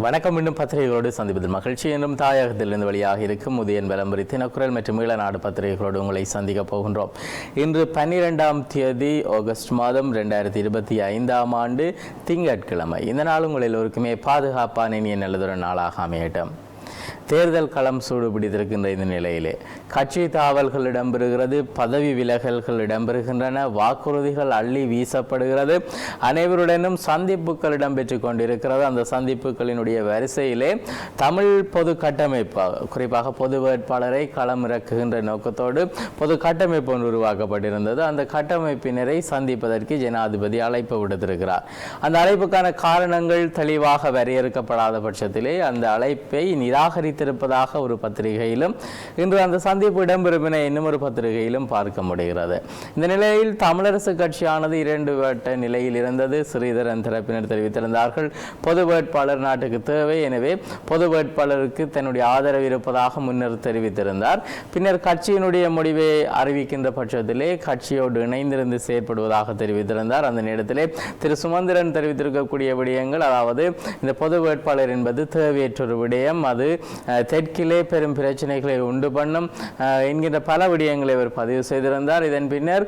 வணக்கம். மீண்டும் பத்திரிகைகளோடு சந்திப்பதில் மகிழ்ச்சி என்றும் தாயகத்திலிருந்து வெளியாக இருக்கும் உதயன் விளம்பரி தினக்குரல் மற்றும் ஈழநாடு பத்திரிகைகளோடு உங்களை சந்திக்க போகின்றோம். இன்று பன்னிரெண்டாம் தேதி ஆகஸ்ட் மாதம் ரெண்டாயிரத்தி இருபத்தி ஐந்தாம் ஆண்டு திங்கட்கிழமை. இந்த நாள் உங்கள் எல்லோருக்குமே பாதுகாப்பான இனிய நல்லதொரு நாளாக அமையட்டும். தேர்தல் களம் சூடுபிடித்திருக்கின்ற இந்த நிலையிலே. கட்சி தாவல்கள் இடம்பெறுகிறது பதவி விலகல்கள் இடம்பெறுகின்றன வாக்குறுதிகள் அள்ளி வீசப்படுகிறது. அனைவருடனும் சந்திப்புகள் இடம்பெற்று கொண்டிருக்கிறது. அந்த சந்திப்புகளினுடைய வரிசையிலே தமிழ் பொது கட்டமைப்பாக குறிப்பாக பொது வேட்பாளரை களம் இறக்குகின்ற நோக்கத்தோடு பொது கட்டமைப்பு ஒன்று உருவாக்கப்பட்டிருந்தது. அந்த கட்டமைப்பினரை சந்திப்பதற்கு ஜனாதிபதி அழைப்பு விடுத்திருக்கிறார். அந்த அழைப்புக்கான காரணங்கள் தெளிவாக வரையறுக்கப்படாத பட்சத்திலே அந்த அழைப்பை நிராகரித்து வைத்திருப்பதாக ஒரு பத்திரிகையிலும் இன்று அந்த சந்திப்பு இடம்பெறும் என இன்னும் பத்திரிகையிலும் பார்க்க முடிகிறது. இந்த நிலையில் தமிழரசு கட்சியானது இரண்டு வட்ட நிலையில் இருந்தது. ஸ்ரீதரன் தரப்பினர் தெரிவித்திருந்தார்கள் பொது வேட்பாளர் நாட்டுக்கு தேவை. எனவே பொது வேட்பாளருக்கு தன்னுடைய ஆதரவு இருப்பதாக முன்னர் தெரிவித்திருந்தார். பின்னர் கட்சியினுடைய முடிவை அறிவிக்கின்ற பட்சத்திலே கட்சியோடு இணைந்திருந்து செயற்படுவதாக தெரிவித்திருந்தார். அந்த நேரத்திலே திரு சுமந்திரன் தெரிவித்திருக்கக்கூடிய விடயங்கள் அதாவது இந்த பொது வேட்பாளர் என்பது தேவையற்ற ஒரு விடயம். அது தெற்கிலே பெரும் பிரச்சனைகளை உண்டு பண்ணும். என்கின்ற பல விடயங்களை அவர் பதிவு செய்திருந்தார். இதன் பின்னர்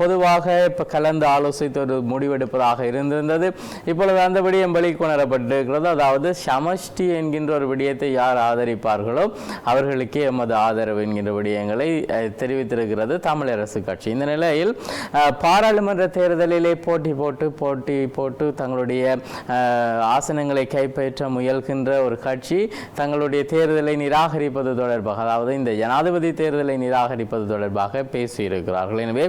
பொதுவாக இப்போ கலந்து ஆலோசித்து ஒரு முடிவெடுப்பதாக இருந்திருந்தது. இப்பொழுது அந்த விடயம் வெளிக்கொணரப்பட்டிருக்கிறது அதாவது சமஷ்டி என்கின்ற ஒரு விடயத்தை யார் ஆதரிப்பார்களோ அவர்களுக்கே எமது ஆதரவு என்கின்ற விடயங்களை தெரிவித்திருக்கிறது தமிழரசு கட்சி. இந்த நிலையில் பாராளுமன்ற தேர்தலிலே போட்டி போட்டு போட்டி போட்டு தங்களுடைய ஆசனங்களை கைப்பற்ற முயல்கின்ற ஒரு கட்சி தங்களுடைய தேர்தலை நிராகரிப்பது தொடர்பாக அதாவது இந்த ஜனாதிபதி தேர்தலை நிராகரிப்பது தொடர்பாக பேசியிருக்கிறார்கள். எனவே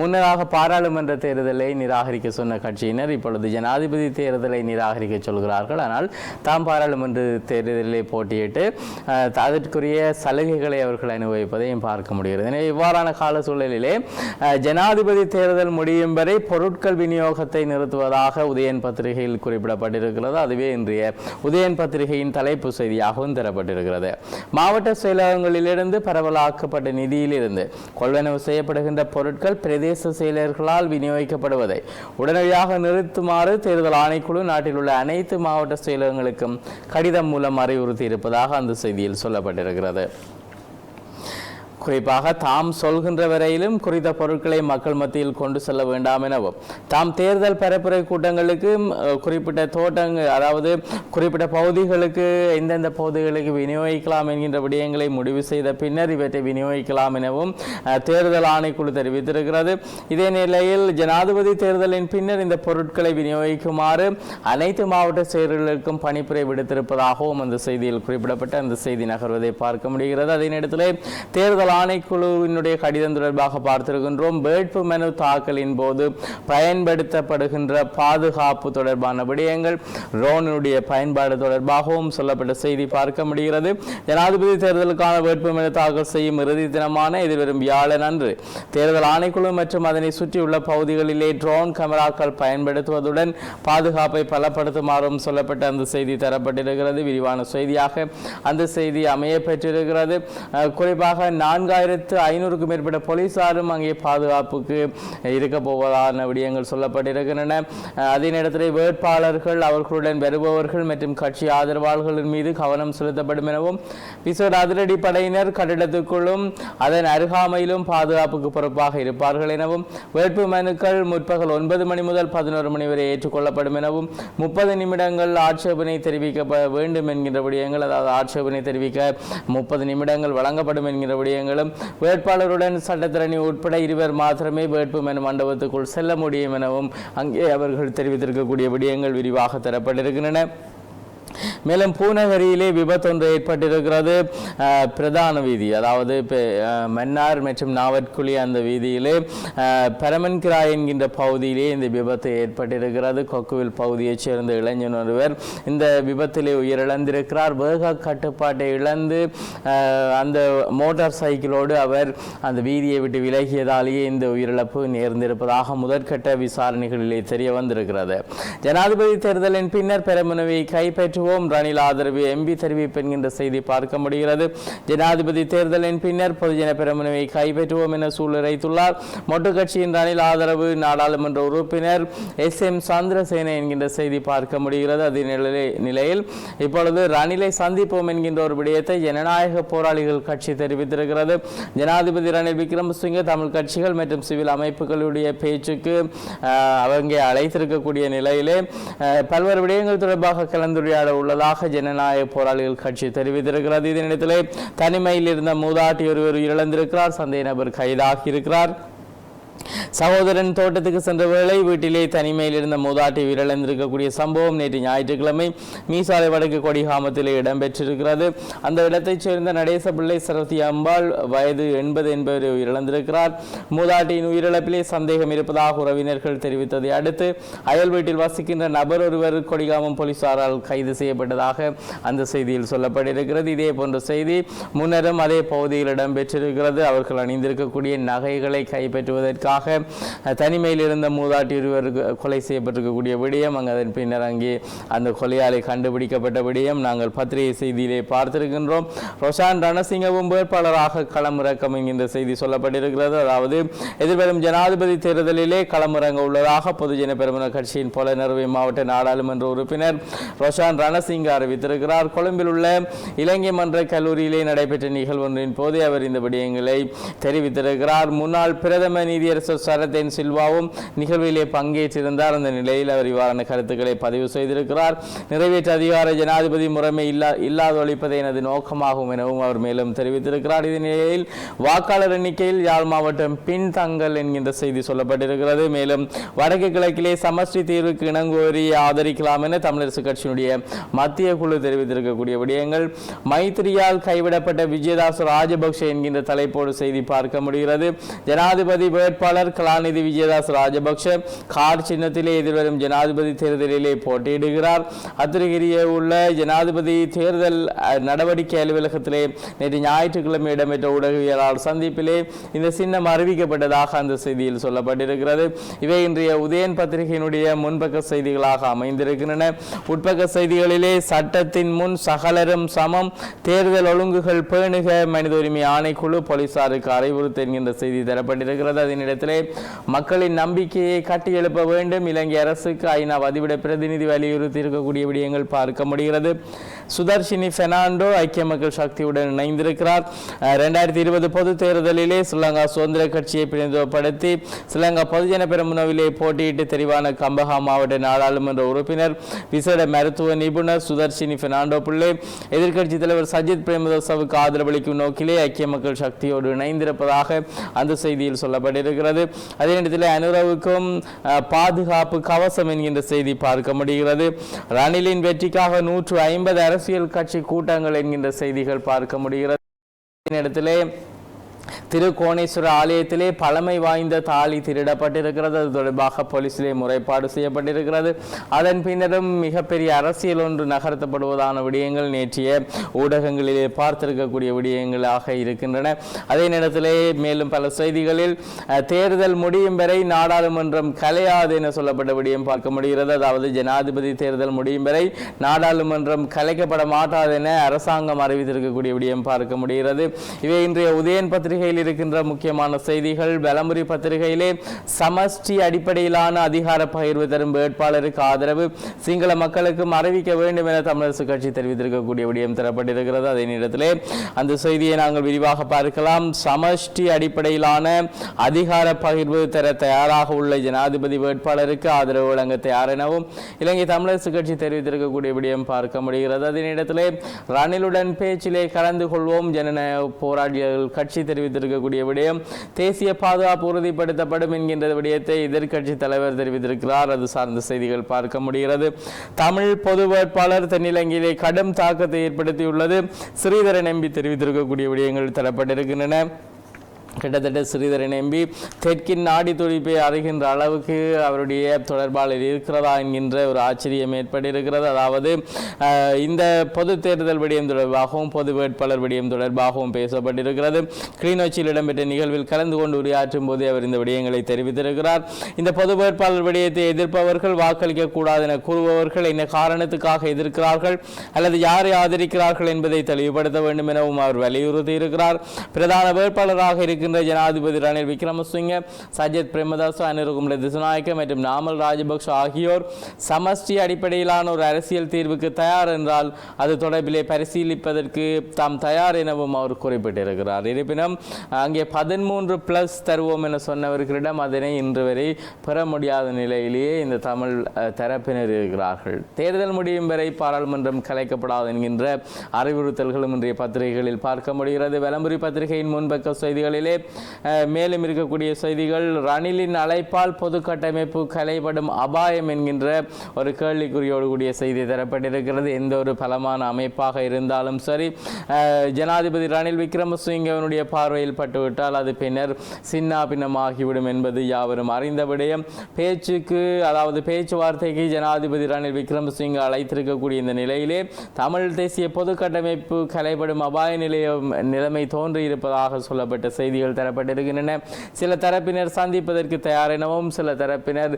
முன்னதாக பாராளுமன்ற தேர்தலை நிராகரிக்க சொன்ன கட்சியினர் இப்பொழுது ஜனாதிபதி தேர்தலை நிராகரிக்க சொல்கிறார்கள். ஆனால் தாம் பாராளுமன்ற தேர்தலிலே போட்டியிட்டு அதற்குரிய சலுகைகளை அவர்கள் அனுபவிப்பதையும் பார்க்க முடிகிறது. எனவே இவ்வாறான கால சூழலிலே ஜனாதிபதி தேர்தல் முடியும் வரை பொருட்கள் விநியோகத்தை நிறுத்துவதாக உதயன் பத்திரிகையில் குறிப்பிடப்பட்டிருக்கிறது. அதுவே இன்றைய உதயன் பத்திரிகையின் தலைப்பு செய்தியாகவும் பெறப்பட்டிருக்கிறது மாவட்ட செயலகங்களிலிருந்து பரவலாக்கப்பட்ட நிதியிலிருந்து கொள்வனவு செய்யப்படுகின்ற பொருட்கள் பிரதேச செயலர்களால் விநியோகிக்கப்படுவதை உடனடியாக நிறுத்துமாறு தேர்தல் ஆணைக்குழு நாட்டில் உள்ள அனைத்து மாவட்ட செயலகங்களுக்கும் கடிதம் மூலம் அறிவுறுத்தி இருப்பதாக அந்த செய்தியில் சொல்லப்பட்டிருக்கிறது. குறிப்பாக தாம் சொல்கின்ற வரையிலும் குறித்த பொருட்களை மக்கள் மத்தியில் கொண்டு செல்ல வேண்டாம் எனவும் தாம் தேர்தல் பரப்புரை கூட்டங்களுக்கு குறிப்பிட்ட தோட்டங்கள் அதாவது குறிப்பிட்ட பகுதிகளுக்கு எந்தெந்த பகுதிகளுக்கு விநியோகிக்கலாம் என்கின்ற விடயங்களை முடிவு செய்த பின்னர் இவற்றை விநியோகிக்கலாம் எனவும் தேர்தல் ஆணைக்குழு தெரிவித்திருக்கிறது. இதே நிலையில் ஜனாதிபதி தேர்தலின் பின்னர் இந்த பொருட்களை விநியோகிக்குமாறு அனைத்து மாவட்ட செயலர்களுக்கும் பணிப்புரை விடுத்திருப்பதாகவும் அந்த செய்தியில் குறிப்பிடப்பட்ட அந்த செய்தி நகர்வதை பார்க்க முடிகிறது. அதே நேரத்தில் தேர்தல் ஆணைக்குழுவினுடைய கடிதம் தொடர்பாக பார்த்திருக்கின்றோம். வேட்பு மனு தாக்கலின் போது பயன்படுத்தப்படுகின்ற பாதுகாப்பு தொடர்பான விடயங்கள் ரோனுடைய பயன்பாடு தொடர்பாகவும் சொல்லப்பட்ட செய்தி பார்க்க முடிகிறது. ஜனாதிபதி தேர்தலுக்கான வேட்பு மனு தாக்கல் செய்யும் இறுதி தினமான எதிர்வரும் வியாழன் அன்று தேர்தல் ஆணைக்குழு மற்றும் அதனை சுற்றியுள்ள பகுதிகளிலே ட்ரோன் கேமராக்கள் பயன்படுத்துவதுடன் பாதுகாப்பை பலப்படுத்துமாறும் சொல்லப்பட்ட அந்த செய்தி தரப்பட்டிருக்கிறது. விரிவான செய்தியாக அந்த செய்தி அமைய பெற்றிருக்கிறது குறிப்பாக நான் நான்காயிரத்து ஐநூறுக்கும் மேற்பட்ட போலீசாரும் அங்கே பாதுகாப்புக்கு இருக்க போவதான விடயங்கள் சொல்லப்பட்டிருக்கின்றன. அதே நேரத்தில் வேட்பாளர்கள் அவர்களுடன் வருபவர்கள் மற்றும் கட்சி ஆதரவாளர்களின் மீது கவனம் செலுத்தப்படும் எனவும் பிசோட் அதிரடி படையினர் கட்டிடத்துக்குள்ளும் அதன் அருகாமையிலும் பாதுகாப்புக்கு பொறுப்பாக இருப்பார்கள் எனவும் வேட்பு மனுக்கள் முற்பகல் ஒன்பது மணி முதல் பதினோரு மணி வரை ஏற்றுக்கொள்ளப்படும் எனவும் முப்பது நிமிடங்கள் ஆட்சேபனை தெரிவிக்க வேண்டும் என்கின்ற விடயங்கள் அதாவது ஆட்சேபனை தெரிவிக்க முப்பது நிமிடங்கள் வழங்கப்படும் என்கிற விடயங்களும் வேட்பாளருடன் சட்டத்திரணி உட்பட இருவர் மாத்திரமே வேட்புமனு மண்டபத்துக்குள் செல்ல முடியும் எனவும் அங்கே அவர்கள் தெரிவித்திருக்கக்கூடிய விடயங்கள் விரிவாக தரப்பட்டிருக்கின்றன. மேலும் பூநகரியிலே விபத்தொன்று ஏற்பட்டிருக்கிறது. பிரதான வீதி அதாவது மன்னார் மற்றும் நாவற்குழி அந்த வீதியிலே அஹ், பரமன்கிரா என்கின்ற பகுதியிலே இந்த விபத்து ஏற்பட்டிருக்கிறது. கொக்குவில் பகுதியைச் சேர்ந்த இளைஞன் ஒருவர் இந்த விபத்திலே உயிரிழந்திருக்கிறார். வேக கட்டுப்பாட்டை இழந்து அந்த மோட்டார் சைக்கிளோடு அவர் அந்த வீதியை விட்டு விலகியதாலேயே இந்த உயிரிழப்பு நேர்ந்திருப்பதாக முதற்கட்ட விசாரணைகளிலே தெரிய வந்திருக்கிறது. ஜனாதிபதி தேர்தலின் பின்னர் பெருமனவை கைப்பற்றுவோம் பெறுவோம் ரணில் ஆதரவு எம்பி தெரிவிப்பு என்கின்ற செய்தி பார்க்க முடிகிறது. ஜனாதிபதி தேர்தலின் பின்னர் பொதுஜன பெருமனவை கைப்பற்றுவோம் என சூளுரைத்துள்ளார். மொட்டு கட்சியின் ரணில் ஆதரவு நாடாளுமன்ற உறுப்பினர் எஸ் எம் சந்திரசேன என்கின்ற செய்தி பார்க்க முடிகிறது. அதே நிலையில் இப்பொழுது ரணிலை சந்திப்போம் என்கின்ற ஒரு விடயத்தை ஜனநாயக போராளிகள் கட்சி தெரிவித்திருக்கிறது. ஜனாதிபதி ரணில் விக்ரமசிங்க தமிழ் கட்சிகள் மற்றும் சிவில் அமைப்புகளுடைய பேச்சுக்கு அவங்க அழைத்திருக்கக்கூடிய நிலையிலே பல்வேறு விடயங்கள் தொடர்பாக கலந்துரையாட உள்ளதாக ஜனநாயக போராளிகள் கட்சி தெரிவித்திருக்கிறது. இதனிடத்திலே தனிமையில் இருந்த மூதாட்டி ஒருவர் இழந்திருக்கிறார் சந்தேக நபர் கைதாகி இருக்கிறார் சகோதரன் தோட்டத்துக்கு சென்ற வேளை வீட்டிலே தனிமையில் இருந்த மூதாட்டி உயிரிழந்திருக்கக்கூடிய சம்பவம் நேற்று ஞாயிற்றுக்கிழமை மீசாலை வடக்கு கொடிகாமத்திலே இடம்பெற்றிருக்கிறது. அந்த இடத்தைச் சேர்ந்த நடேச பிள்ளை சரஸ்வதி அம்பாள் வயது எண்பது என்பவர் உயிரிழந்திருக்கிறார் மூதாட்டியின் உயிரிழப்பிலே சந்தேகம் இருப்பதாக உறவினர்கள் தெரிவித்ததை அடுத்து அயல் வீட்டில் வசிக்கின்ற நபர் ஒருவர் கொடிகாமம் போலீசாரால் கைது செய்யப்பட்டதாக அந்த செய்தியில் சொல்லப்பட்டிருக்கிறது. இதே போன்ற செய்தி முன்னரும் அதே பகுதியில் இடம்பெற்றிருக்கிறது. அவர்கள் அணிந்திருக்கக்கூடிய நகைகளை கைப்பற்றுவதற்காக அஹ், தனிமையில் இருந்த மூதாட்டி இருவர் கொலை செய்யப்பட்டிருக்கக்கூடிய விடயம் அங்கு அதன் பின்னர் அங்கே அந்த கொலையாளி கண்டுபிடிக்கப்பட்ட விடயம் நாங்கள் பத்திரிகை செய்தியிலே பார்த்திருக்கின்றோம். ரொஷான் ரணசிங்கவும் வேட்பாளராக களமிறக்கம் என்கின்ற செய்தி சொல்லப்பட்டிருக்கிறது. அதாவது எதிர்வரும் ஜனாதிபதி தேர்தலிலே களமிறங்க உள்ளதாக பொதுஜன பெருமன கட்சியின் புலனறுவை மாவட்ட நாடாளுமன்ற உறுப்பினர் ரொஷான் ரணசிங்க அறிவித்திருக்கிறார். கொழும்பில் உள்ள இலங்கை மன்ற கல்லூரியிலே நடைபெற்ற நிகழ்வொன்றின் போது அவர் இந்த விடயங்களை தெரிவித்திருக்கிறார். முன்னாள் பிரதம நீதியரசர் சரதேன் சில்வாவும் நிகழ்விலே பங்கேற்றிருந்தார். அந்த நிலையில் அவர் இவ்வாறான கருத்துக்களை பதிவு செய்திருக்கிறார். நிறைவேற்று அதிகார ஜனாதிபதி முறைமை இல்லா இல்லாத ஒழிப்பதை எனது நோக்கமாகும் எனவும் அவர் மேலும் தெரிவித்திருக்கிறார். இதன் நிலையில் வாக்காளர் எண்ணிக்கையில் யாழ் மாவட்டம் பின்தங்கல் என்கின்ற செய்தி சொல்லப்பட்டிருக்கிறது. மேலும் வடக்கு கிழக்கிலே சமஷ்டி தீர்வுக்கு இணங்கோரி ஆதரிக்கலாம் என தமிழரசு கட்சியினுடைய மத்திய குழு தெரிவித்திருக்கக்கூடிய விடயங்கள். மைத்திரியால் கைவிடப்பட்ட விஜயதாஸ் ராஜபக்ஷ என்கின்ற தலைப்போடு செய்தி பார்க்க முடிகிறது. ஜனாதிபதி வேட்பாளர் கலாநிதி விஜயதாஸ் ராஜபக்ஷ கார் சின்னத்திலே எதிர்வரும் ஜனாதிபதி தேர்தலிலே போட்டியிடுகிறார். அத்திரிகிரியே உள்ள ஜனாதிபதி தேர்தல் நடவடிக்கை அலுவலகத்திலே நேற்று ஞாயிற்றுக்கிழமை இடம்பெற்ற ஊடகவியலாளர் சந்திப்பிலே இந்த சின்னம் அறிவிக்கப்பட்டதாக அந்த செய்தியில் சொல்லப்பட்டிருக்கிறது. இவை இன்றைய உதயன் பத்திரிகையினுடைய முன்பக்க செய்திகளாக அமைந்திருக்கின்றன. உட்பக்க செய்திகளிலே சட்டத்தின் முன் சகலரும் சமம் தேர்தல் ஒழுங்குகள் பேணுக மனித உரிமை ஆணைக்குழு போலீசாருக்கு அறிவுறுத்த என்கின்ற செய்தி தரப்பட்டிருக்கிறது. அதனிடத்திலே மக்களின் நம்பிக்கையை கட்டி எழுப்ப வேண்டும். இலங்கை அரசுக்கு ஐநா வதிவிட பிரதிநிதி வலியுறுத்தி இருக்கக்கூடிய விடயங்கள் பார்க்க முடிகிறது. சுதர்ஷினி பெர்னாண்டோ ஐக்கிய மக்கள் சக்தியுடன் இணைந்திருக்கிறார். ரெண்டாயிரத்தி இருபது பொது தேர்தலிலே ஸ்ரீலங்கா சுதந்திர கட்சியை பிரதிநிதித்துவப்படுத்தி ஸ்ரீலங்கா பொதுஜன பெருமுனவிலே போட்டியிட்டு தெரிவான கம்பஹா மாவட்ட நாடாளுமன்ற உறுப்பினர் விசேட மருத்துவ நிபுணர் சுதர்ஷினி பெர்னாண்டோ பிள்ளை எதிர்க்கட்சி தலைவர் சஜித் பிரேமதாசவுக்கு ஆதரவளிக்கும் நோக்கிலே ஐக்கிய மக்கள் சக்தியோடு இணைந்திருப்பதாக அந்த செய்தியில் சொல்லப்பட்டிருக்கிறது. அதே நேரத்தில் அனுரவுக்கும் அஹ், பாதுகாப்பு கவசம் என்கின்ற செய்தி பார்க்க முடிகிறது. ரணிலின் வெற்றிக்காக நூற்று ஐம்பது அரசியல் கட்சி கூட்டங்கள் என்கின்ற செய்திகள் பார்க்க முடிகிறது. இடத்திலே திருக்கோணேஸ்வர ஆலயத்திலே பழமை வாய்ந்த தாலி திருடப்பட்டிருக்கிறது. அது தொடர்பாக போலீசிலே முறைப்பாடு செய்யப்பட்டிருக்கிறது. அதன் பின்னரும் மிகப்பெரிய அரசியல் ஒன்று நகர்த்தப்படுவதான விடயங்கள் நேற்றைய ஊடகங்களிலே பார்த்திருக்கக்கூடிய விடயங்களாக இருக்கின்றன. அதே நேரத்திலே மேலும் பல செய்திகளில் அஹ், தேர்தல் முடியும் வரை நாடாளுமன்றம் கலையாது என சொல்லப்பட்ட விடயம் பார்க்க முடிகிறது. அதாவது ஜனாதிபதி தேர்தல் முடியும் வரை நாடாளுமன்றம் கலைக்கப்பட மாட்டாது என அரசாங்கம் அறிவித்திருக்கக்கூடிய விடயம் பார்க்க முடிகிறது. இவை இன்றைய உதயன் பத்திரிகை பத்திரிகையில் இருக்கின்ற முக்கியமான செய்திகள். வலமுறை பத்திரிகையிலே சமஷ்டி அடிப்படையிலான அதிகார பகிர்வு தரும் வேட்பாளருக்கு ஆதரவு. சிங்கள மக்களுக்கும் அறிவிக்க வேண்டும் என தமிழரசு கட்சி தெரிவித்திருக்கக்கூடிய விடயம் தரப்பட்டிருக்கிறது. அதே நேரத்திலே அந்த செய்தியை நாங்கள் விரிவாக பார்க்கலாம். சமஷ்டி அடிப்படையிலான அதிகார பகிர்வு தர தயாராக உள்ள ஜனாதிபதி வேட்பாளருக்கு ஆதரவு வழங்க தயார் எனவும் இலங்கை தமிழரசு கட்சி தெரிவித்திருக்கக்கூடிய விடயம் பார்க்க முடிகிறது. அதே நேரத்திலே ரணிலுடன் பேச்சிலே கலந்து கொள்வோம். ஜனநாயக போராளிகள் கட்சி தெரிவித்து தெரிவித்திருக்கக்கூடிய விடயம். தேசிய பாதுகாப்பு உறுதிப்படுத்தப்படும் என்கின்ற விடயத்தை எதிர்க்கட்சி தலைவர் தெரிவித்திருக்கிறார். அது சார்ந்த செய்திகள் பார்க்க முடிகிறது. தமிழ் பொது வேட்பாளர் தென்னிலங்கையிலே கடும் தாக்கத்தை ஏற்படுத்தியுள்ளது. ஸ்ரீதரன் எம்பி தெரிவித்திருக்கக்கூடிய விடயங்கள் தரப்பட்டிருக்கின்றன. கிட்டத்தட்ட ஸ்ரீதரன் எம்பி தெற்கின் நாடி துடிப்பை அறிகின்ற அளவுக்கு அவருடைய தொடர்பாளர் இருக்கிறதா என்கின்ற ஒரு ஆச்சரியம் ஏற்பட்டிருக்கிறது. அதாவது இந்த பொது தேர்தல் விடயம் தொடர்பாகவும் பொது வேட்பாளர் விடயம் தொடர்பாகவும் பேசப்பட்டிருக்கிறது. கிளிநொச்சியில் இடம்பெற்ற நிகழ்வில் கலந்து கொண்டு உரையாற்றும் போது அவர் இந்த விடயங்களை தெரிவித்திருக்கிறார். இந்த பொது வேட்பாளர் விடயத்தை எதிர்ப்பவர்கள் வாக்களிக்க கூடாது என கூறுபவர்கள் என்ன காரணத்துக்காக எதிர்க்கிறார்கள் அல்லது யாரை ஆதரிக்கிறார்கள் என்பதை தெளிவுபடுத்த வேண்டும் எனவும் அவர் வலியுறுத்தி இருக்கிறார் பிரதான வேட்பாளராக இருக்கின்ற ஜனாதிபதி ரணில் விக்ரமசிங்க சஜித் பிரேமதாஸ் அனிருகுமல திசுநாயக்க மற்றும் நாமல் ராஜபக்ஷ ஆகியோர் சமஷ்டி அடிப்படையிலான ஒரு அரசியல் தீர்வுக்கு தயார் என்றால் அது தொடர்பிலே பரிசீலிப்பதற்கு தாம் தயார் எனவும் அவர் குறிப்பிட்டிருக்கிறார். இருப்பினும் அங்கே பதிமூன்று பிளஸ் தருவோம் என சொன்னவர்களிடம் அதனை இன்று வரை பெற முடியாத நிலையிலேயே இந்த தமிழ் தரப்பினர் இருக்கிறார்கள். தேர்தல் முடியும் வரை பாராளுமன்றம் கலைக்கப்படாது என்கின்ற அறிவுறுத்தல்களும் இன்றைய பத்திரிகைகளில் பார்க்க முடிகிறது. விளம்பரி பத்திரிகையின் முன்பக்க செய்திகளிலே அஹ், மேலும் இருக்கக்கூடிய செய்திகள். ரணிலின் அழைப்பால் பொது கட்டமைப்பு கலைப்படும் அபாயம் என்கின்ற ஒரு கேள்விக்குறியோடு கூடிய செய்தி தரப்பட்டிருக்கிறது. எந்த ஒரு பலமான அமைப்பாக இருந்தாலும் சரி ஜனாதிபதி ரணில் விக்ரமசிங்கவனுடைய பார்வையில் பட்டுவிட்டால் அது பின்னர் சின்னா பின்னமாகிவிடும் என்பது யாவரும் அறிந்த விடயம். பேச்சுக்கு அதாவது பேச்சுவார்த்தைக்கு ஜனாதிபதி ரணில் விக்ரமசிங்க அழைத்திருக்கக்கூடிய இந்த நிலையிலே தமிழ் தேசிய பொது கட்டமைப்பு கலைப்படும் அபாய நிலையம் நிலைமை தோன்றியிருப்பதாக சொல்லப்பட்ட செய்தி செய்திகள் தரப்பட்டிருக்கின்றன. சில தரப்பினர் சந்திப்பதற்கு தயார் எனவும் சில தரப்பினர்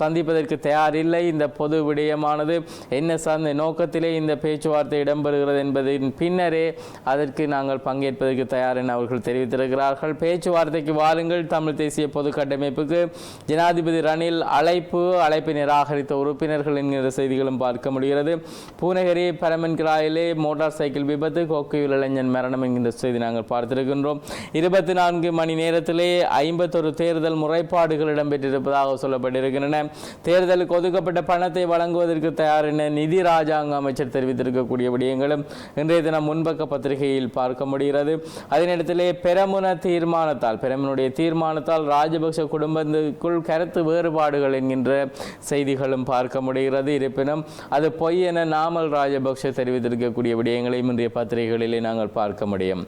சந்திப்பதற்கு தயார் இல்லை. இந்த பொது விடயமானது என்ன சார்ந்த நோக்கத்திலே இந்த பேச்சுவார்த்தை இடம்பெறுகிறது என்பதின் பின்னரே அதற்கு நாங்கள் பங்கேற்பதற்கு தயார் என அவர்கள் தெரிவித்திருக்கிறார்கள். பேச்சுவார்த்தைக்கு வாருங்கள். தமிழ் தேசிய பொது கட்டமைப்புக்கு ஜனாதிபதி ரணில் அழைப்பு அழைப்பை நிராகரித்த உறுப்பினர்கள் என்கிற செய்திகளும் பார்க்க முடிகிறது. பூநகரி பரமன்கிராயிலே மோட்டார் சைக்கிள் விபத்து கோக்கையில் இளைஞன் மரணம் என்கின்ற செய்தி நாங்கள் பார்த்திருக்கின்றோம். இருபது ஐம்பத்தி நான்கு மணி நேரத்திலே ஐம்பத்தொரு தேர்தல் முறைப்பாடுகள் இடம்பெற்றிருப்பதாக சொல்லப்பட்டிருக்கின்றன. தேர்தலுக்கு ஒதுக்கப்பட்ட பணத்தை வழங்குவதற்கு தயார் என நிதி ராஜாங்க அமைச்சர் தெரிவித்திருக்கக்கூடிய விடயங்களும் இன்றைய தினம் முன்பக்க பத்திரிகையில் பார்க்க முடிகிறது. அதனிடத்திலே பெரமுன தீர்மானத்தால் பெரமுனுடைய தீர்மானத்தால் ராஜபக்ஷ குடும்பத்துக்குள் கருத்து வேறுபாடுகள் என்கின்ற செய்திகளும் பார்க்க முடிகிறது. இருப்பினும் அது பொய் என நாமல் ராஜபக்ஷ தெரிவித்திருக்கக்கூடிய விடயங்களையும் இன்றைய பத்திரிகைகளிலே நாங்கள் பார்க்க முடியும்.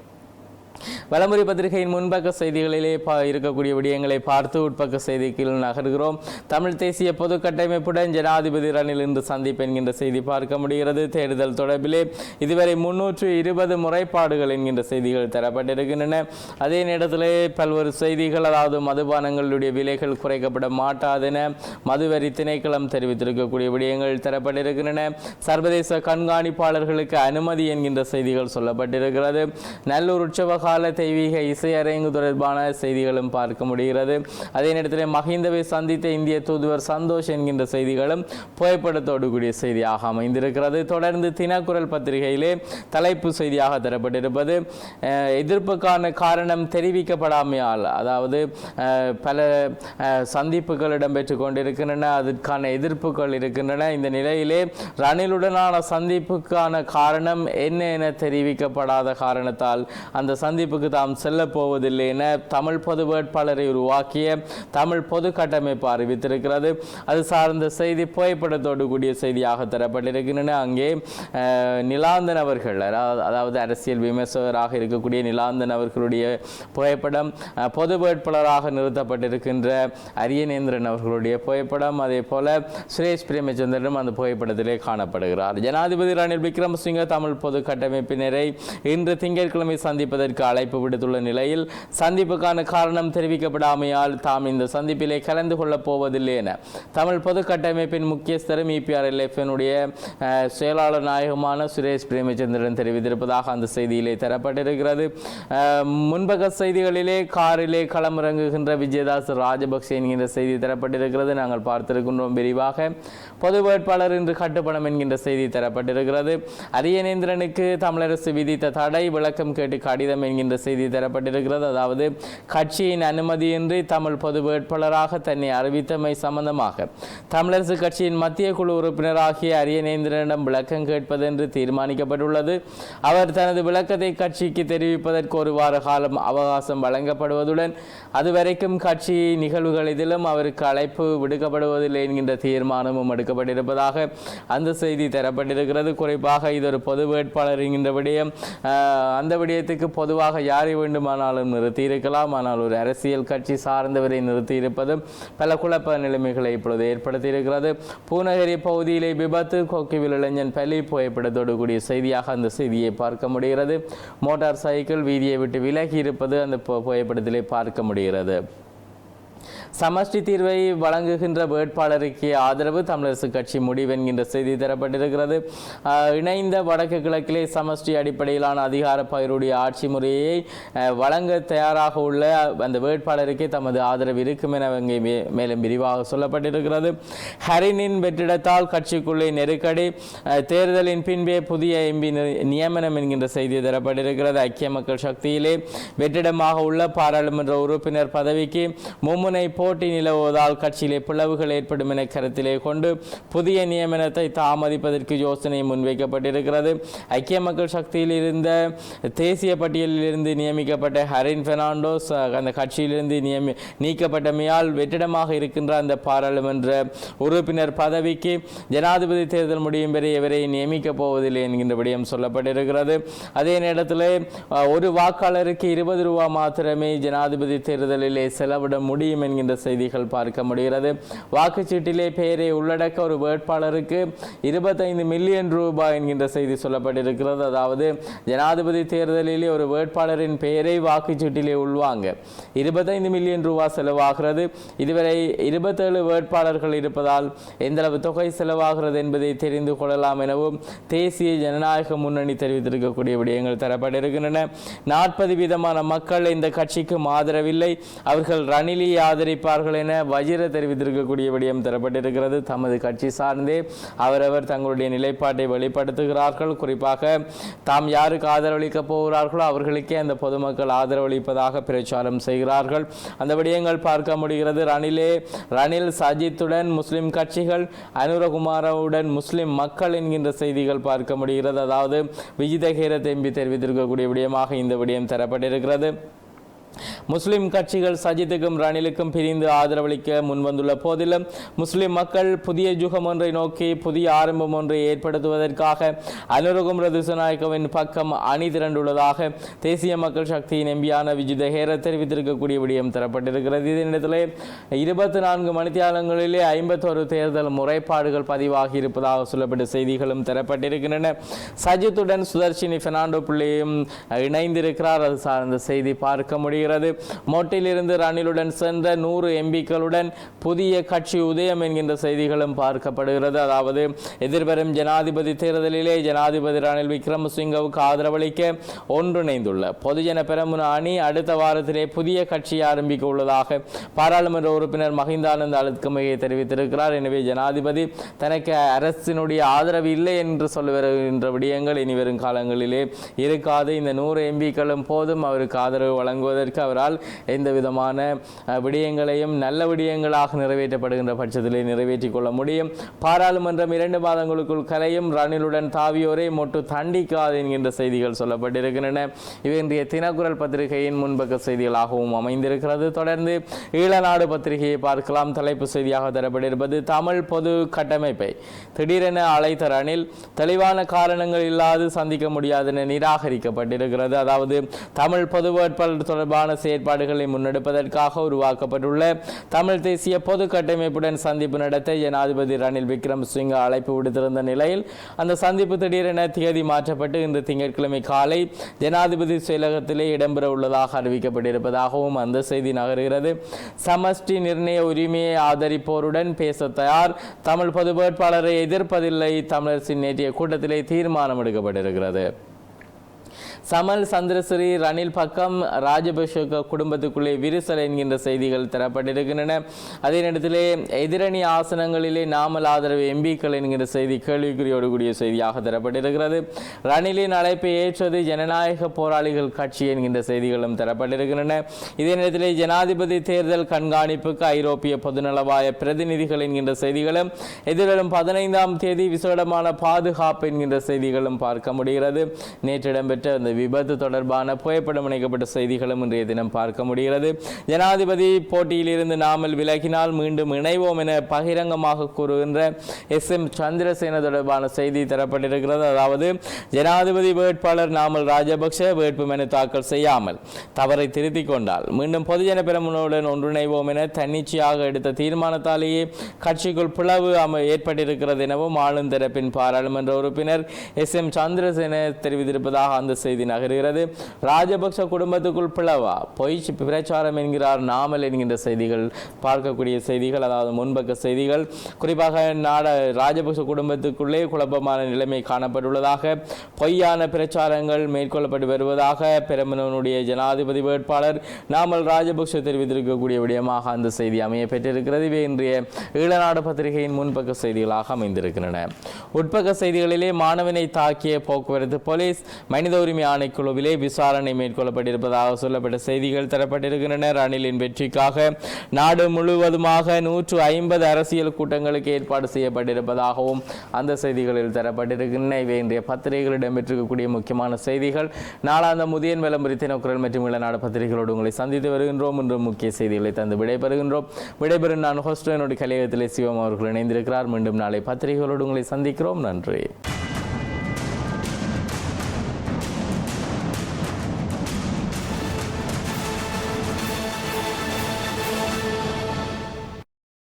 வலமுறை பத்திரிகையின் முன்பக்க செய்திகளிலே பா இருக்கக்கூடிய விடயங்களை பார்த்து உட்பக்க செய்திக்கு நகர்கிறோம். தமிழ் தேசிய பொது கட்டமைப்புடன் ஜனாதிபதி ரணில் இன்று சந்திப்பு என்கின்ற செய்தி பார்க்க முடிகிறது. தேர்தல் தொடர்பிலே இதுவரை முன்னூற்று இருபது முறைப்பாடுகள் என்கின்ற செய்திகள் தரப்பட்டிருக்கின்றன. அதே நேரத்தில் பல்வேறு செய்திகள் அதாவது மதுபானங்களுடைய விலைகள் குறைக்கப்பட மாட்டாதென மதுவரி திணைக்களம் தெரிவித்திருக்கக்கூடிய விடயங்கள் தரப்பட்டிருக்கின்றன. சர்வதேச கண்காணிப்பாளர்களுக்கு அனுமதி என்கின்ற செய்திகள் சொல்லப்பட்டிருக்கிறது. நல்லூர் உற்சவகால தெய்வீக இசையரங்கு தொடர்பான செய்திகளும் பார்க்க முடிகிறது. அதே நேரத்தில் மஹிந்தவை சந்தித்த இந்திய தூதுவர் சந்தோஷ் என்கின்ற செய்திகளும் புகைப்படத்தோடு கூடிய செய்தியாக அமைந்திருக்கிறது. தொடர்ந்து தினக்குரல் பத்திரிகையிலே தலைப்பு செய்தியாக தரப்பட்டிருப்பது எதிர்ப்புக்கான காரணம் தெரிவிக்கப்படாமையால் அதாவது பல சந்திப்புகள் இடம்பெற்று கொண்டிருக்கின்றன அதற்கான எதிர்ப்புகள் இருக்கின்றன. இந்த நிலையிலே ரணிலுடனான சந்திப்புக்கான காரணம் என்ன என தெரிவிக்கப்படாத காரணத்தால் அந்த சந்திப்புக்கு தாம் செல்ல போவதில்லை என தமிழ் பொது வேட்பாளரை உருவாக்கிய தமிழ் பொது கட்டமைப்பு அறிவித்திருக்கிறது. அது சார்ந்த செய்தி புகைப்படத்தோடு கூடிய செய்தியாக தரப்பட்டிருக்கின்றன. அங்கே நிலாந்தன் அவர்கள் அதாவது- அதாவது அரசியல் விமர்சகராக இருக்கக்கூடிய நிலாந்தன் அவர்களுடைய புகைப்படம் பொது வேட்பாளராக நிறுத்தப்பட்டிருக்கின்ற அரியநேந்திரன் அவர்களுடைய புகைப்படம் அதே போல சுரேஷ் பிரேமச்சந்திரனும் அந்த புகைப்படத்திலே காணப்படுகிறார். ஜனாதிபதி ரணில் விக்ரமசிங்க தமிழ் பொது கட்டமைப்பினரை இன்று திங்கட்கிழமை சந்திப்பதற்கு அழைப்பு விடுத்துள்ள நிலையில் சந்திப்புக்கான காரணம் தெரிவிக்கப்படாமையால் தாம் இந்த சந்திப்பிலே கலந்து கொள்ளப் போவதில்லை என தமிழ் பொது கட்டமைப்பின் முக்கியஸ்தரும் இபிஆர்எல்எஃப்னுடைய செயலாளர் நாயகமான சுரேஷ் பிரேமச்சந்திரன் தெரிவித்திருப்பதாக அந்த செய்தியிலே தரப்பட்டிருக்கிறது. முன்பக செய்திகளிலே காரிலே களமிறங்குகின்ற விஜயதாஸ் ராஜபக்சே என்கின்ற செய்தி தரப்பட்டிருக்கிறது. நாங்கள் பார்த்திருக்கின்றோம் விரிவாக. பொது வேட்பாளர் இன்று கட்டுப்பணம் என்கின்ற செய்தி தரப்பட்டிருக்கிறது. அரியநேந்திரனுக்கு தமிழரசு விதித்த தடை விளக்கம் கேட்டு கடிதம் என்கின்ற செய்தி தரப்பட்டிருக்கிறது. அதாவது கட்சியின் அனுமதியின்றி தமிழ் பொது வேட்பாளராக தன்னை அறிவித்தமை சம்பந்தமாக. தமிழரசு கட்சியின் மத்திய குழு உறுப்பினராகிய அரியநேந்திரனிடம் விளக்கம் கேட்பது என்று தீர்மானிக்கப்பட்டுள்ளது. அவர் தனது விளக்கத்தை கட்சிக்கு தெரிவிப்பதற்கு ஒரு வார காலம் அவகாசம் வழங்கப்படுவதுடன் அதுவரைக்கும் கட்சி நிகழ்வுகள் எதிலும் அவருக்கு அழைப்பு விடுக்கப்படுவதில்லை என்கின்ற தீர்மானமும் எடுக்கப்பட்டிருப்பதாக அந்த செய்தி தரப்பட்டிருக்கிறது. குறிப்பாக இது ஒரு பொது வேட்பாளர் என்கின்ற விடயம் அந்த விடயத்துக்கு பொதுவாக பொதுவாக யாரை வேண்டுமானாலும் நிறுத்தியிருக்கலாம். ஆனால் ஒரு அரசியல் கட்சி சார்ந்தவரை நிறுத்தியிருப்பதும் பல குழப்ப நிலைமைகளை இப்பொழுது ஏற்படுத்தியிருக்கிறது. பூநகரி பகுதியிலே விபத்து கோக்கிவில் இளைஞன் பலி புகைப்படத்தோடு கூடிய செய்தியாக அந்த செய்தியை பார்க்க முடிகிறது. மோட்டார் சைக்கிள் வீதியை விட்டு விலகி இருப்பது அந்த பு- புகைப்படத்திலே பார்க்க முடிகிறது. சமஷ்டி தீர்வை வழங்குகின்ற வேட்பாளருக்கு ஆதரவு தமிழரசு கட்சி முடிவு என்கின்ற செய்தி தரப்பட்டிருக்கிறது. இணைந்த வடக்கு கிழக்கிலே சமஷ்டி அடிப்படையிலான அதிகார பகிர்வுடைய ஆட்சி முறையை வழங்க தயாராக உள்ள அந்த வேட்பாளருக்கே தமது ஆதரவு இருக்கும் என இங்கே மே- மேலும் விரிவாக சொல்லப்பட்டிருக்கிறது. ஹரினின் வெற்றிடத்தால் கட்சிக்குள்ளே நெருக்கடி தேர்தலின் பின்பே புதிய எம்பி நியமனம் என்கின்ற செய்தி தரப்பட்டிருக்கிறது. ஐக்கிய மக்கள் சக்தியிலே வெற்றிடமாக உள்ள பாராளுமன்ற உறுப்பினர் பதவிக்கு மும்முனை போட்டி நிலவுவதால் கட்சியிலே பிளவுகள் ஏற்படும் என கருத்திலே கொண்டு புதிய நியமனத்தை தாமதிப்பதற்கு யோசனை முன்வைக்கப்பட்டிருக்கிறது. ஐக்கிய மக்கள் சக்தியில் இருந்த தேசிய பட்டியலில் இருந்து நியமிக்கப்பட்ட ஹரின் பெர்னாண்டோஸ் அந்த கட்சியிலிருந்து நியமி நீக்கப்பட்டமையால் வெற்றிடமாக இருக்கின்ற அந்த பாராளுமன்ற உறுப்பினர் பதவிக்கு ஜனாதிபதி தேர்தல் முடியும் வரை இவரை நியமிக்கப் போவதில்லை என்கின்ற விடயம் சொல்லப்பட்டிருக்கிறது. அதே நேரத்தில் ஒரு வாக்காளருக்கு இருபது ரூபா மாத்திரமே ஜனாதிபதி தேர்தலிலே செலவிட முடியும் என்கின்ற செய்திகள் பார்க்க முடிகிறது. வாக்குச்சீட்டிலே பெயரை உள்ளடக்க ஒரு வேட்பாளருக்கு இருபத்தைந்து மில்லியன் ரூபாய் என்கின்ற செய்தி சொல்லப்பட்டிருக்கிறது. அதாவது ஜனாதிபதி தேர்தலிலே ஒரு வேட்பாளரின் பெயரை வாக்குச்சீட்டிலே உள்வாங்க. இருபத்தைந்து மில்லியன் ரூபாய் செலவாகிறது. இதுவரை இருபத்தேழு வேட்பாளர்கள் இருப்பதால் எந்தளவு தொகை செலவாகிறது என்பதை தெரிந்து கொள்ளலாம் எனவும் தேசிய ஜனநாயக முன்னணி தெரிவித்திருக்கக்கூடிய விடயங்கள் தரப்பட்டிருக்கின்றன. நாற்பது வீதமான மக்கள் இந்த கட்சிக்கு ஆதரவில்லை. அவர்கள் ரணிலை ஆதரிப்பார்கள் என வஜிர தெரிவித்திருக்கக்கூடிய விடயம் தரப்பட்டிருக்கிறது. தமது கட்சி சார்ந்தே அவரவர் தங்களுடைய நிலைப்பாட்டை வெளிப்படுத்துகிறார்கள். குறிப்பாக தாம் யாருக்கு ஆதரவளிக்கப் போகிறார்களோ அவர்களுக்கே அந்த பொதுமக்கள் ஆதரவளிப்பதாக பிரச்சாரம் செய்கிறார்கள். அந்த விடயங்கள் பார்க்க முடிகிறது. ரணிலே ரணில் சஜித்துடன் முஸ்லிம் கட்சிகள் அனுரகுமாரவுடன் முஸ்லிம் மக்கள் என்கின்ற செய்திகள் பார்க்க முடிகிறது. அதாவது விஜிதகேரத் தெம்பி தெரிவித்திருக்கக்கூடிய விடயமாக இந்த விடயம் தரப்பட்டிருக்கிறது. முஸ்லிம் கட்சிகள் சஜித்துக்கும் ரணிலுக்கும் பிரிந்து ஆதரவளிக்க முன்வந்துள்ள போதிலும் முஸ்லிம் மக்கள் புதிய யுகம் ஒன்றை நோக்கி புதிய ஆரம்பம் ஒன்றை ஏற்படுத்துவதற்காக அனுரகும் ரதுசநாயக்கவின் பக்கம் அணி திரண்டுள்ளதாக தேசிய மக்கள் சக்தியின் எம்பியான விஜித ஹேர தெரிவித்திருக்கக்கூடிய விடயம் தரப்பட்டிருக்கிறது. இதனிடத்தில் இருபத்தி நான்கு மணித்தியாலங்களிலே ஐம்பத்தொரு தேர்தல் முறைப்பாடுகள் பதிவாகி இருப்பதாக சொல்லப்பட்ட செய்திகளும் தரப்பட்டிருக்கின்றன. சஜித்துடன் சுதர்ஷினி பெர்னாண்டோ பிள்ளையும் இணைந்திருக்கிறார். அது சார்ந்த செய்தி பார்க்க முடியும். வருகிறது மொட்டிலிருந்து ரணிலுடன் சென்ற நூறு எம்பிக்களுடன் புதிய கட்சி உதயம் என்கின்ற செய்திகளும் பார்க்கப்படுகிறது. அதாவது எதிர்வரும் ஜனாதிபதி தேர்தலிலே ஜனாதிபதி ரணில் விக்ரமசிங்கவுக்கு ஆதரவளிக்க ஒன்றிணைந்துள்ள பொதுஜன பெரமுன அணி அடுத்த வாரத்திலே புதிய கட்சி ஆரம்பிக்க உள்ளதாக பாராளுமன்ற உறுப்பினர் மஹிந்தானந்த் அழுத்கமையை தெரிவித்திருக்கிறார். எனவே ஜனாதிபதி தனக்கு அரசினுடைய ஆதரவு இல்லை என்று சொல்லி வருகின்ற விடயங்கள் இனி வரும் காலங்களிலே இருக்காது. இந்த நூறு எம்பிக்களும் போதும் அவருக்கு ஆதரவு வழங்குவதற்கு அவரால் எந்த விதமான விடயங்களையும் நல்ல விடயங்களாக நிறைவேற்றப்படுகின்ற பட்சத்திலே நிறைவேற்றிக் கொள்ள முடியும். பாராளுமன்றம் இரண்டு மாதங்களுக்குள் கலையும் ரணிலுடன் தாவியோரை மொட்டு தண்டிக்காது என்கின்ற செய்திகள் சொல்லப்பட்டிருக்கின்றன. இவை இன்றைய தினக்குரல் பத்திரிகையின் முன்பக்க செய்திகளாகவும் அமைந்திருக்கிறது. தொடர்ந்து ஈழநாடு பத்திரிகையை பார்க்கலாம். தலைப்பு செய்தியாக தரப்பட்டிருப்பது தமிழ் பொது கட்டமைப்பை. திடீரென அழைத்த ரணில் தெளிவான காரணங்கள் இல்லாது சந்திக்க முடியாது என நிராகரிக்கப்பட்டிருக்கிறது. அதாவது தமிழ் பொது வேட்பாளர் தொடர்பான செயற்பாடுகளை முன்னெடுப்பதற்காக உருவாக்கப்பட்டுள்ள தமிழ் தேசிய பொது கட்டமைப்புடன் சந்திப்பு நடத்த ஜனாதிபதி ரணில் விக்ரமசிங்க அழைப்பு விடுத்திருந்த நிலையில் அந்த சந்திப்பு திடீரென திகதி மாற்றப்பட்டு இன்று திங்கட்கிழமை காலை ஜனாதிபதி செயலகத்திலே இடம்பெற உள்ளதாக அறிவிக்கப்பட்டிருப்பதாகவும் அந்த செய்தி நகர்கிறது. சமஷ்டி நிர்ணய உரிமையை ஆதரிப்போருடன் பேச தயார். தமிழ் பொது வேட்பாளரை எதிர்ப்பதில்லை. தமிழரசின் நேற்றைய கூட்டத்திலே தீர்மானம் எடுக்கப்பட்டிருக்கிறது. சமல் சந்திரசிறி ரணில் பக்கம் ராஜபக்ஷ குடும்பத்துக்குள்ளே விரிசல் என்கின்ற செய்திகள் தரப்பட்டிருக்கின்றன. அதே நேரத்திலே எதிரணி ஆசனங்களிலே நாமல் ஆதரவு எம்பிக்கள் என்கின்ற செய்தி கேள்விக்குறியோடு கூடிய செய்தியாக தரப்பட்டிருக்கிறது. ரணிலின் அழைப்பை ஏற்றது ஜனநாயக போராளிகள் கட்சி என்கின்ற செய்திகளும் தரப்பட்டிருக்கின்றன. இதே நேரத்திலே ஜனாதிபதி தேர்தல் கண்காணிப்புக்கு ஐரோப்பிய பொதுநலவாய பிரதிநிதிகள் என்கின்ற செய்திகளும் எதிர்வரும் பதினைந்தாம் தேதி விசேடமான பாதுகாப்பு என்கின்ற செய்திகளும் பார்க்க முடிகிறது. நேற்று இடம்பெற்ற அந்த அந்த விபத்து தொடர்பான புகைப்படம் இணைக்கப்பட்ட செய்திகளும் இன்றைய தினம் பார்க்க முடிகிறது. ஜனாதிபதி போட்டியிலிருந்து நாமல் விலகினால் மீண்டும் இணைவோம் என பகிரங்கமாக கூறுகின்ற எஸ் எம் சந்திரசேன தொடர்பான செய்தி தரப்பட்டிருக்கிறது. அதாவது ஜனாதிபதி வேட்பாளர் நாமல் ராஜபக்ஷ வேட்புமனு தாக்கல் செய்யாமல் தவறை திருத்திக் கொண்டால் மீண்டும் பொதுஜன பெருமனுடன் ஒன்றிணைவோம் என தன்னிச்சையாக எடுத்த தீர்மானத்தாலேயே கட்சிக்குள் பிளவு ஏற்பட்டிருக்கிறது எனவும் ஆளும் தரப்பின் பாராளுமன்ற உறுப்பினர் எஸ் எம் சந்திரசேன தெரிவித்திருப்பதாக அந்த செய்தி நகருகிறது. ராஜபக்ஷ குடும்பத்துக்குள் பிளவா? பொய் பிரச்சாரம் என்கிறார் நாமல் என்கின்ற செய்திகள். பார்க்கக்கூடிய செய்திகள் அதாவது முன்பக்க செய்திகள். குறிப்பாக நாட ராஜபக்ஷ குடும்பத்துக்குள்ளே குழப்பமான நிலைமை காணப்பட்டுள்ளதாக பொய்யான பிரச்சாரங்கள் மேற்கொள்ளப்பட்டு வருவதாக பெருமனவனுடைய ஜனாதிபதி வேட்பாளர் நாமல் ராஜபக்ஷ தெரிவித்திருக்கக்கூடிய விடயமாக அந்த செய்தி அமைய பெற்றிருக்கிறது. இவை இன்றைய ஈழநாடு பத்திரிகையின் முன்பக்க செய்திகளாக அமைந்திருக்கின்றன. உட்பக்க செய்திகளிலே மாணவனை தாக்கிய போக்குவரத்து போலீஸ் மனித உரிமை ஆணைக்குழுவிலே விசாரணை மேற்கொள்ளப்பட்டிருப்பதாக சொல்லப்பட்ட செய்திகள் தரப்பட்டிருக்கின்றன. ரணிலின் வெற்றிக்காக நாடு முழுவதுமாக நூற்று ஐம்பது அரசியல் கூட்டங்களுக்கு ஏற்பாடு செய்யப்பட்டிருப்பதாகவும் அந்த செய்திகளில் தரப்பட்டிருக்கின்றன. இவை இன்றைய பத்திரிகைகள் இடம்பெற்றிருக்கக்கூடிய முக்கியமான செய்திகள். நாளாந்த முதியன் விளம்பரித்தின குரல் மற்றும் இளநாடு பத்திரிகைகளோடு உங்களை சந்தித்து வருகின்றோம். என்றும் முக்கிய செய்திகளை தந்து விடைபெறுகின்றோம். விடைபெறும் நான் ஹோஸ்டனுடைய கலையகத்திலே சிவம் அவர்கள் இணைந்திருக்கிறார். மீண்டும் நாளை பத்திரிகைகளோடு உங்களை சந்திக்கிறோம். நன்றி.